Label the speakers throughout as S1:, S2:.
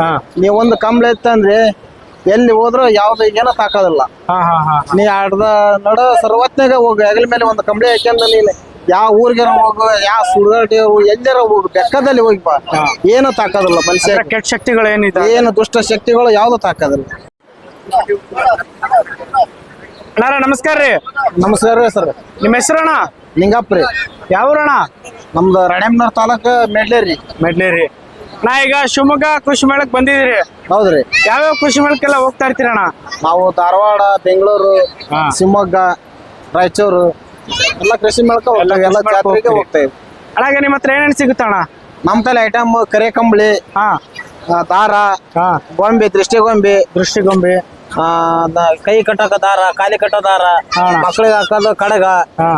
S1: ಹಾ.
S2: ನೀ ಒಂದು ಕಂಬಳಿ ಇತ್ತಂದ್ರೆ ಎಲ್ಲಿ ಹೋದ್ರ ಯಾವ್ದು ಏನೋ ತಾಕೋದಿಲ್ಲ ನೀ ಅರ್ಧ ನಡ ಸರ್ವತ್ನಾಗ ಹೋಗು ಹೆಗಲ ಮೇಲೆ ಒಂದು ಕಂಬಳಿ ಹಾಕ್ಯಂದ ನೀನು. ಯಾವ ಊರ್ಗಾರ ಹೋಗು ಯಾವ ಸುಡಾಟಿ ಎಲ್ಲಾರ ಹೋಗು ಬೆಕ್ಕದಲ್ಲಿ ಹೋಗಿಪ್ಪ ಏನು ತಾಕೋದಿಲ್ಲ ಮನುಷ್ಯ.
S1: ಕೆಟ್ಟ ಶಕ್ತಿಗಳು ಏನಿದೆ?
S2: ಏನು ದುಷ್ಟ ಶಕ್ತಿಗಳು ಯಾವ್ದು ತಾಕೋದಿಲ್ಲ
S1: ಅಣ್ಣ ನಮಸ್ಕಾರ ರೀ.
S2: ನಮಸ್ಕಾರ ರೀ ಸರ್.
S1: ನಿಮ್ಮ ಹೆಸರಣ್ಣ
S2: ನಿಂಗಪ್ಪ ರೀ.
S1: ಯಾವೂರಣ್ಣ?
S2: ನಮ್ದು ರಾಣೆಮ್ನೂರ್ ತಾಲೂಕು ಮೆಡ್ಲೇರಿ.
S1: ಮೆಡ್ಲೇರಿ. ನಾ ಈಗ ಶಿವಮೊಗ್ಗ ಕೃಷಿ ಮೇಳಕ್ ಬಂದಿದ್ದೀರಿ.
S2: ಹೌದ್ರಿ.
S1: ಯಾವ್ಯಾವ ಕೃಷಿ ಮೇಳಕ್ಕೆಲ್ಲ ಹೋಗ್ತಾ ಇರ್ತೀರಣ್ಣ?
S2: ನಾವು ಧಾರವಾಡ ಬೆಂಗಳೂರು
S1: ಹಾ.
S2: ಶಿವಮೊಗ್ಗ ರಾಯಚೂರು ಎಲ್ಲ ಕೃಷಿ ಮೇಳಕ
S1: ಎಲ್ಲ
S2: ಹೋಗ್ತೇವೆ. ಎಲ್ಲ
S1: ಕೃಷಿ ಮೇಳಕ್ಕೆ
S2: ಜಾತ್ರೆಗೆ
S1: ಹೋಗ್ತೀರಿ.
S2: ಹೋಗ್ತೇವೆ.
S1: ಅಣ್ಣಾಗ ನಿಮ್ಮ ಹತ್ರ ಏನೇನು ಸಿಗುತ್ತಣ್ಣ?
S2: ನಮ್ಮ ತಲೆ ಐಟಮ್ ಕರೆ ಕಂಬಳಿ
S1: ಹಾ.
S2: ಆ, ದಾರ
S1: ಹಾ.
S2: ಗೊಂಬೆ ದೃಷ್ಟಿ ಗೊಂಬೆ
S1: ದೃಷ್ಟಿಗೊಂಬೆ
S2: ಆ, ದ- ಕೈ ಕಟ್ಟಕ ದಾರ ಕಾಲಿ ಕಟ್ಟೋ ದಾರ
S1: ಹಾ.
S2: ಮಕ್ಕಳಿಗೆ ಹಾಕೋದು ಕಡಗ
S1: ಹಾ.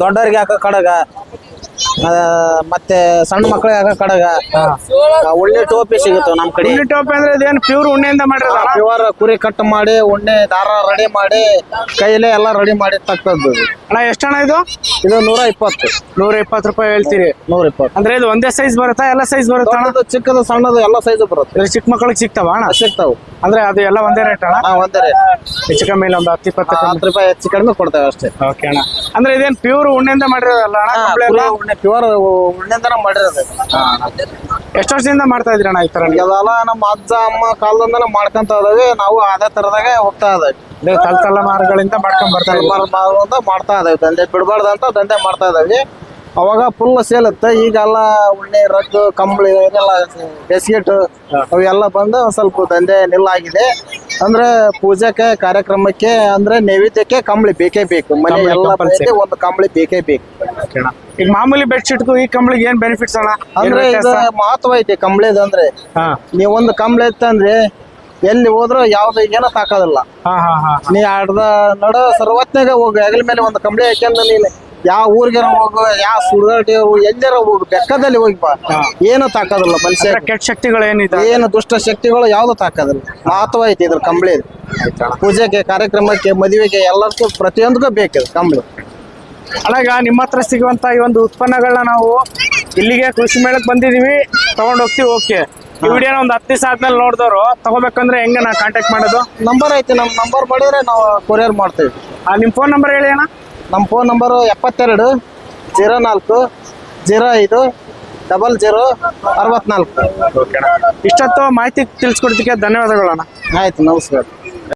S2: ದೊಡ್ಡವರಿಗೆ ಹಾಕೋ ಕಡಗ. ಮತ್ತೆ ಸಣ್ಣ ಮಕ್ಕಳಿಗೆ ಕಡಗ ಒಳ್ಳೆ ಟೋಪಿ ಸಿಗುತ್ತೆ ನಮ್ಮ ಕಡೆ?
S1: ಉಣ್ಣಿ ಟೋಪಿ ಅಂದ್ರೆ ಇದೇನು ಪ್ಯೂರ್ ಉಣ್ಣೆಯಿಂದ ಮಾಡಿರೋದಣ್ಣ
S2: ಪ್ಯೂರ್ ಕುರಿ ಕಟ್ ಮಾಡಿ ಉಣ್ಣೆ ದಾರ ರೆಡಿ ಮಾಡಿ ಕೈಲೇ ಎಲ್ಲ ರೆಡಿ ಮಾಡಿ ತಕ್ಕದ್ದು
S1: ಅಣ್ಣ ಎಷ್ಟಣ್ಣ ಇದು?
S2: ಇದು ನೂರ ಇಪ್ಪತ್ತು.
S1: ನೂರ ಇಪ್ಪತ್ತು ರೂಪಾಯಿ ಹೇಳ್ತೀರಿ.
S2: ನೂರ ಇಪ್ಪತ್ತು.
S1: ಅಂದ್ರೆ ಇದು ಒಂದೇ ಸೈಜ್ ಬರುತ್ತಾ ಎಲ್ಲ ಸೈಜ್ ಬರುತ್ತಾ ಅಣ್ಣ?
S2: ಚಿಕ್ಕದು ಸಣ್ಣದು ಎಲ್ಲ ಸೈಜ್ ಬರುತ್ತೆ.
S1: ಚಿಕ್ಕ ಮಕ್ಕಳಿಗೆ ಸಿಗ್ತಾವ ಅಣ್ಣ?
S2: ಸಿಗ್ತಾವ.
S1: ಅಂದ್ರೆ ಅದು ಎಲ್ಲ ಒಂದೇ ರೇಟ್ ಅಣ್ಣ?
S2: ಒಂದೇ ರೇಟ್
S1: ಹೆಚ್ಚು ಕಮ್ಮಿ ಇಲ್ಲ ಒಂದು ಹತ್ತು ಇಪ್ಪತ್ತು
S2: ಹತ್ತು ರೂಪಾಯಿ ಹೆಚ್ಚು ಕಡಿಮೆ ಕೊಡ್ತೇವೆ ಅಷ್ಟೇ.
S1: ಓಕೆ ಅಣ್ಣ. ಅಂದ್ರೆ ಇದೇನ್ ಪ್ಯೂರ್ ಉಣ್ಣೆಯಿಂದ ಮಾಡಿರೋದಲ್ಲ?
S2: ಉಣ್ಣೆ? ಪ್ಯೂರ್ ಉಣ್ಣೆಯಿಂದ ಮಾಡಿರೋದು
S1: ಎಷ್ಟು ವರ್ಷದಿಂದ ಮಾಡ್ತಾ ಇದ್ರಿ ಅಣ್ಣ ಈ ತರ
S2: ಅದೆಲ್ಲ ನಮ್ಮ ಅಜ್ಜ ಅಮ್ಮ ಕಾಲದಿಂದ ಮಾಡ್ಕೊಂತ ಇದಾವೆ. ನಾವು ಅದೇ ತರದಾಗ ಹೋಗ್ತಾ ಇದಾವೆ.
S1: ತಲ ತಲೆಮಾರುಗಳಿಂದ ಮಾಡ್ಕೊಂಡ್ ಬರ್ತಾ ಇದ್ದೀವಿ
S2: ತಲೆಮಾರು ಮಾರುವಂತ ಮಾಡ್ತಾ ಇದಾವೆ. ದಂಧೆ ಬಿಡಬಾರ್ದು ಅಂತ ದಂಧೆ ಮಾಡ್ತಾ ಇದಾವೆ. ಅವಾಗ ಫುಲ್ ಸೇಲ್ ಇತ್ತು ಈಗೆಲ್ಲ ಉಣ್ಣೆ ರಗ್ಗು ಕಂಬಳಿ ಏನೆಲ್ಲ ಬಿಸ್ಕೆಟ್ ಅವೆಲ್ಲ ಬಂದು ಸ್ವಲ್ಪ ದಂಧೆ ನಿಲ್ಲಾಗಿದೆ. ಅಂದ್ರೆ ಪೂಜೆಗೆ ಕಾರ್ಯಕ್ರಮಕ್ಕೆ ಅಂದ್ರೆ ನೈವೇದ್ಯಕ್ಕೆ ಕಂಬಳಿ ಬೇಕೇ ಬೇಕು. ಮನೆ
S1: ಕಂಬಳಿ
S2: ಎಲ್ಲ
S1: compulsory.
S2: ಮನೆಯಲ್ಲಿ ಒಂದು ಕಂಬಳಿ ಬೇಕೇ ಬೇಕು.
S1: ಈಗ ಮಾಮೂಲಿ ಬೆಡ್ಶೀಟ್ಗೂ ಈ ಕಂಬಳಿಗೆ ಏನ್ ಬೆನಿಫಿಟ್ಸ್ ಅಣ್ಣ? ಏನ್
S2: ಅಂದ್ರೆ ಇದು
S1: ವ್ಯತ್ಯಾಸ?
S2: ಮಹತ್ವ ಐತೆ ಕಂಬಳಿದ ಅಂದ್ರೆ.
S1: ಹಾ.
S2: ನೀವ್ ಒಂದು ಕಂಬಳಿ ಇತ್ತಂದ್ರೆ ಎಲ್ಲಿ ಹೋದ್ರು ಯಾವ್ದು ಏನೋ ತಾಕೋದಿಲ್ಲ.
S1: ಹಾ ಹಾ ಹಾ
S2: ನೀ ಅರ್ಧ ನಡ ಸರ್ವತ್ನಾಗ ಹೋಗಿ ಹೆಗಲ ಮೇಲೆ ಒಂದು ಕಂಬಳಿ ಹಾಕ್ಯಂದ ನೀನು. ಯಾವ ಊರಿಗೆ ಹೋಗು ಯಾವ ಸುಡಾಟಿ ಎಲ್ಲಾರ ಹೋಗು ಬೆಕ್ಕದಲ್ಲಿ ಬಾ. ಏನು ತಾಕೋದಿಲ್ಲ ಮನುಷ್ಯ.
S1: ಕೆಟ್ಟ ಶಕ್ತಿಗಳು ಏನಿದೆ?
S2: ಏನು ದುಷ್ಟ ಶಕ್ತಿಗಳು ಯಾವ್ದು ತಾಕೋದಿಲ್ಲ. ಮಹತ್ವ ಐತಿ ಇದ್ರ ಕಂಬಳಿ ಪೂಜೆಗೆ ಕಾರ್ಯಕ್ರಮಕ್ಕೆ ಮದುವೆಗೆ ಎಲ್ಲದಕ್ಕೂ ಪ್ರತಿಯೊಂದಕ್ಕೂ ಬೇಕಿದೆ ಕಂಬಳಿ.
S1: ಈಗ ನಿಮ್ಮ ಹತ್ರ ಸಿಗುವಂತ ಈ ಒಂದು ಉತ್ಪನ್ನಗಳನ್ನ ನಾವು ಇಲ್ಲಿಗೆ ಕೃಷಿ ಮೇಳಕ್ಕೆ ಬಂದಿದೀವಿ. ತಗೊಂಡ್ ಹೋಗ್ತೀವಿ ಓಕೆ. ಈ ವಿಡಿಯೋನ ಒಂದು ಹತ್ತು ದಿವಸ ಆದ್ಮೇಲೆ ನೋಡಿದವರು. ತಗೋಬೇಕಂದ್ರೆ ಹೆಂಗೆ ನಾ ಕಾಂಟ್ಯಾಕ್ಟ್ ಮಾಡೋದು?
S2: ನಂಬರ್ ಐತಿ ನಮ್ಮ ನಂಬರ್ ಮಾಡಿದ್ರೆ ನಾವು ಕೊರಿಯರ್ ಮಾಡ್ತೀವಿ.
S1: ಆ, ನಿಮ್ಮ ಫೋನ್ ನಂಬರ್ ಹೇಳಿ ಅಣ್ಣ.
S2: ನಮ್ಮ ಫೋನ್ ನಂಬರು ಎಪ್ಪತ್ತೆರಡು ಜೀರೋ ನಾಲ್ಕು ಜೀರೋ ಐದು ಡಬಲ್ ಜೀರೋ ಅರವತ್ನಾಲ್ಕು.
S1: ಇಷ್ಟೊತ್ತು ಮಾಹಿತಿ ತಿಳಿಸ್ಕೊಡ್ತಿಕ್ಕೆ ಧನ್ಯವಾದಗಳು ಅಣ್ಣ.
S2: ಆಯ್ತು ನಮಸ್ಕಾರ.